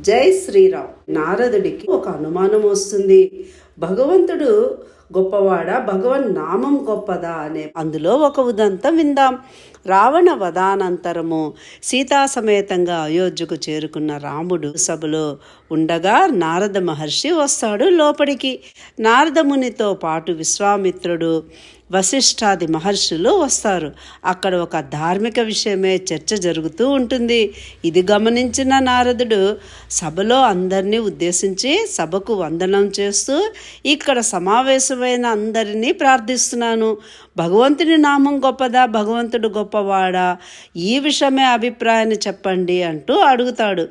జై శ్రీరామ్. నారదుడికి ఒక అనుమానం వస్తుంది. భగవంతుడు గొప్పవాడా? భగవన్ నామం గొప్పదా? అనే అందులో ఒక ఉదంతం విందాం. రావణ వధానంతరము సీతా సమేతంగా అయోధ్యకు చేరుకున్న రాముడు సభలో ఉండగా నారద మహర్షి వస్తాడు లోపలికి నారదమునితో పాటు విశ్వామిత్రుడు వశిష్ఠాది మహర్షులు వస్తారు. అక్కడ ఒక ధార్మిక విషయమే చర్చ జరుగుతూ ఉంటుంది. ఇది గమనించిన నారదుడు సభలో అందరినీ ఉద్దేశించి సభకు వందనం చేస్తూ ఇక్కడ సమావేశం సమావేశమైన అందరినీ ప్రార్థిస్తున్నాను. భగవంతుని నామం గొప్పదా? భగవంతుడు గొప్పవాడా? ఈ విషయమే అభిప్రాయాన్ని చెప్పండి అంటూ అడుగుతాడు.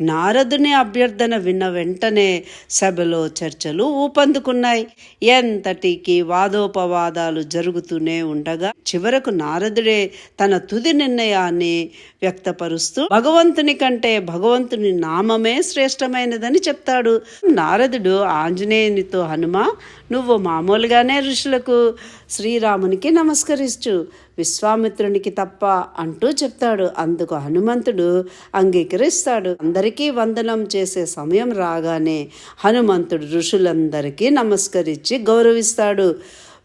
నారదుని అభ్యర్థన విన్న వెంటనే సభలో చర్చలు ఊపందుకున్నాయి. ఎంతటికి వాదోపవాదాలు జరుగుతూనే ఉండగా చివరకు నారదుడే తన తుది నిర్ణయాన్ని వ్యక్తపరుస్తూ భగవంతుని కంటే భగవంతుని నామమే శ్రేష్టమైనదని చెప్తాడు. నారదుడు ఆంజనేయునితో హనుమ నువ్వు మామూలుగానే ఋషులకు శ్రీరామునికి నమస్కరిస్తూ విశ్వామిత్రునికి తప్ప అంటూ చెప్తాడు. అందుకు హనుమంతుడు అంగీకరిస్తాడు. అందరికీ వందనం చేసే సమయం రాగానే హనుమంతుడు ఋషులందరికీ నమస్కరించి గౌరవిస్తాడు.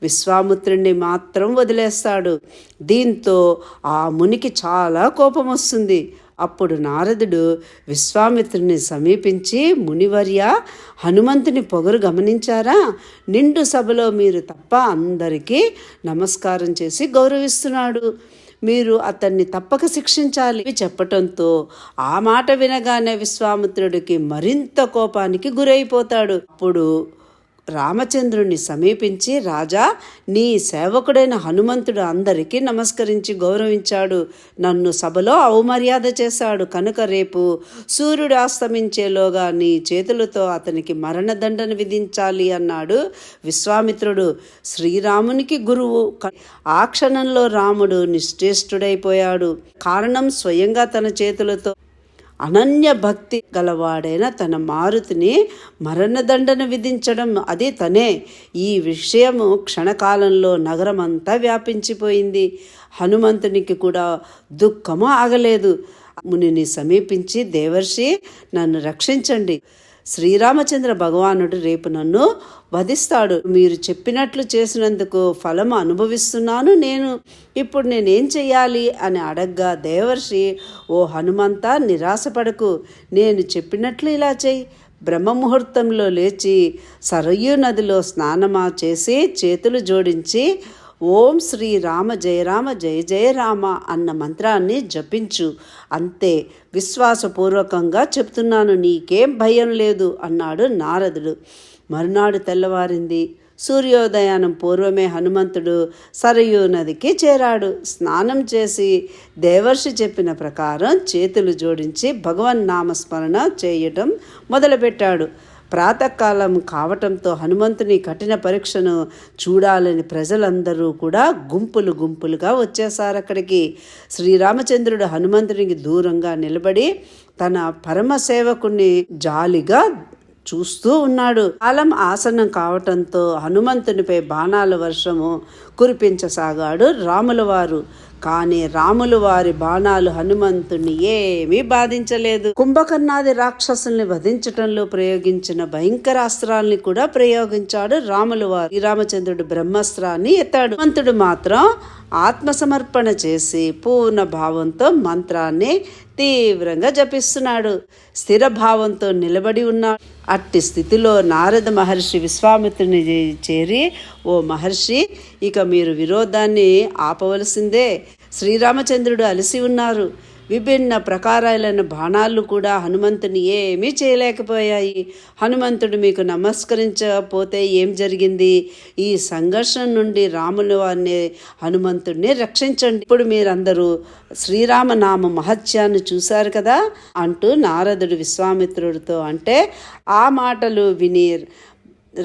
విశ్వామిత్రుణ్ణి మాత్రం వదిలేస్తాడు. దీంతో ఆ మునికి చాలా కోపం వస్తుంది. అప్పుడు నారదుడు విశ్వామిత్రుని సమీపించి మునివర్య హనుమంతుని పొగరు గమనించారా? నిండు సభలో మీరు తప్ప అందరికీ నమస్కారం చేసి గౌరవిస్తున్నాడు. మీరు అతన్ని తప్పక శిక్షించాలి. చెప్పటంతో ఆ మాట వినగానే విశ్వామిత్రుడికి మరింత కోపానికి గురైపోతాడు. అప్పుడు రామచంద్రుణ్ణి సమీపించి రాజా నీ సేవకుడైన హనుమంతుడు అందరికీ నమస్కరించి గౌరవించాడు. నన్ను సభలో అవమర్యాద చేశాడు. కనుక రేపు సూర్యుడు అస్తమించేలోగా నీ చేతులతో అతనికి మరణదండన విధించాలి అన్నాడు విశ్వామిత్రుడు. శ్రీరామునికి గురువు. ఆ క్షణంలో రాముడు నిశ్చేష్టుడైపోయాడు. కారణం స్వయంగా తన చేతులతో అనన్య భక్తి గలవాడైన తన మారుతిని మరణదండన విధించడం అది తనే. ఈ విషయము క్షణకాలంలో నగరమంతా వ్యాపించిపోయింది. హనుమంతునికి కూడా దుఃఖము ఆగలేదు. మునిని సమీపించి దేవర్షి నన్ను రక్షించండి. శ్రీరామచంద్ర భగవానుడు రేపు నన్ను వధిస్తాడు. మీరు చెప్పినట్లు చేసినందుకు ఫలం అనుభవిస్తున్నాను నేను. ఇప్పుడు నేనేం చెయ్యాలి? అని అడగ్గా దేవర్షి ఓ హనుమంత నిరాశపడకు. నేను చెప్పినట్లు ఇలా చెయ్యి. బ్రహ్మముహూర్తంలో లేచి సరయూ నదిలో స్నానమా చేసి చేతులు జోడించి ఓం శ్రీ రామ జయ రామ జయ జయ రామ అన్న మంత్రాన్ని జపించు. అంతే విశ్వాసపూర్వకంగా చెప్తున్నాను నీకేం భయం లేదు అన్నాడు నారదుడు. మరునాడు తెల్లవారింది. సూర్యోదయానం పూర్వమే హనుమంతుడు సరయూ నదికి చేరాడు. స్నానం చేసి దేవర్షి చెప్పిన ప్రకారం చేతులు జోడించి భగవన్ నామస్మరణ చేయటం మొదలుపెట్టాడు. ప్రాతకాలం కావటంతో హనుమంతుని కఠిన పరీక్షను చూడాలని ప్రజలందరూ కూడా గుంపులు గుంపులుగా వచ్చేసారు అక్కడికి. శ్రీరామచంద్రుడు హనుమంతునికి దూరంగా నిలబడి తన పరమ సేవకుని జాలిగా చూస్తూ ఉన్నాడు. కాలం ఆసనం కావటంతో హనుమంతునిపై బాణాల వర్షము కురిపించసాగాడు రాముల వారు కానీ రాములు వారి బాణాలు హనుమంతుణ్ణి ఏమీ బాధించలేదు. కుంభకర్ణాది రాక్షసుల్ని వధించటంలో ప్రయోగించిన భయంకర అస్త్రాల్ని కూడా ప్రయోగించాడు రాములు వారు. శ్రీరామచంద్రుడు బ్రహ్మాస్త్రాన్ని ఎత్తాడు. హనుమంతుడు మాత్రం ఆత్మసమర్పణ చేసి పూర్ణ భావంతో మంత్రాన్ని తీవ్రంగా జపిస్తున్నాడు. స్థిర భావంతో నిలబడి ఉన్నాడు. అట్టి స్థితిలో నారద మహర్షి విశ్వామిత్రుని చేరి ఓ మహర్షి ఇక మీరు విరోధాన్ని ఆపవలసిందే. శ్రీరామచంద్రుడు అలసి ఉన్నారు. విభిన్న ప్రకారాలైన బాణాలు కూడా హనుమంతుని ఏమీ చేయలేకపోయాయి. హనుమంతుడు మీకు నమస్కరించకపోతే ఏం జరిగింది? ఈ సంఘర్షణ నుండి రాములు అనే హనుమంతుడిని రక్షించండి. ఇప్పుడు మీరందరూ శ్రీరామనామ మహత్యాన్ని చూశారు కదా? అంటూ నారదుడు విశ్వామిత్రుడితో అంటే ఆ మాటలు విని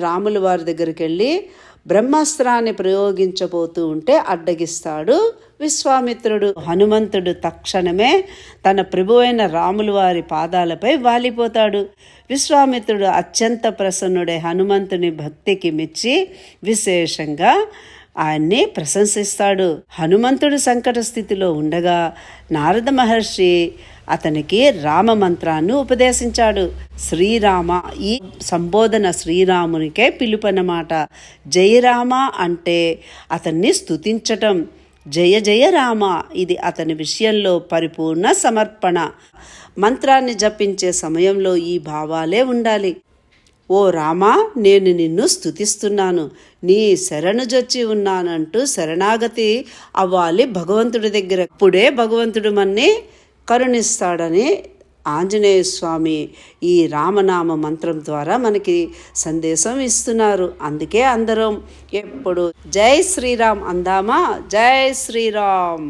రాములు వారి దగ్గరికి వెళ్ళి బ్రహ్మాస్త్రాన్ని ప్రయోగించబోతూ ఉంటే అడ్డగిస్తాడు విశ్వామిత్రుడు. హనుమంతుడు తక్షణమే తన ప్రభువైన రాములు వారి పాదాలపై వాలిపోతాడు. విశ్వామిత్రుడు అత్యంత ప్రసన్నుడే. హనుమంతుని భక్తికి మెచ్చి విశేషంగా ఆయన్ని ప్రశంసిస్తాడు. హనుమంతుడు సంకట స్థితిలో ఉండగా నారద మహర్షి అతనికి రామ మంత్రాన్ని ఉపదేశించాడు. శ్రీరామ ఈ సంబోధన శ్రీరామునికే పిలుపనమాట జయరామ అంటే అతన్ని స్థుతించటం జయ జయ రామ ఇది అతని విషయంలో పరిపూర్ణ సమర్పణ. మంత్రాన్ని జపించే సమయంలో ఈ భావాలే ఉండాలి. ఓ రామా నేను నిన్ను స్తుతిస్తున్నాను. నీ శరణు జొచ్చి ఉన్నానంటూ శరణాగతి అవ్వాలి భగవంతుడి దగ్గర. ఇప్పుడే భగవంతుడు మన్ని కరుణిస్తాడని ఆంజనేయ స్వామి ఈ రామనామ మంత్రం ద్వారా మనకి సందేశం ఇస్తున్నారు. అందుకే అందరం ఎప్పుడు జై శ్రీరామ్ అందామా? జై శ్రీరామ్!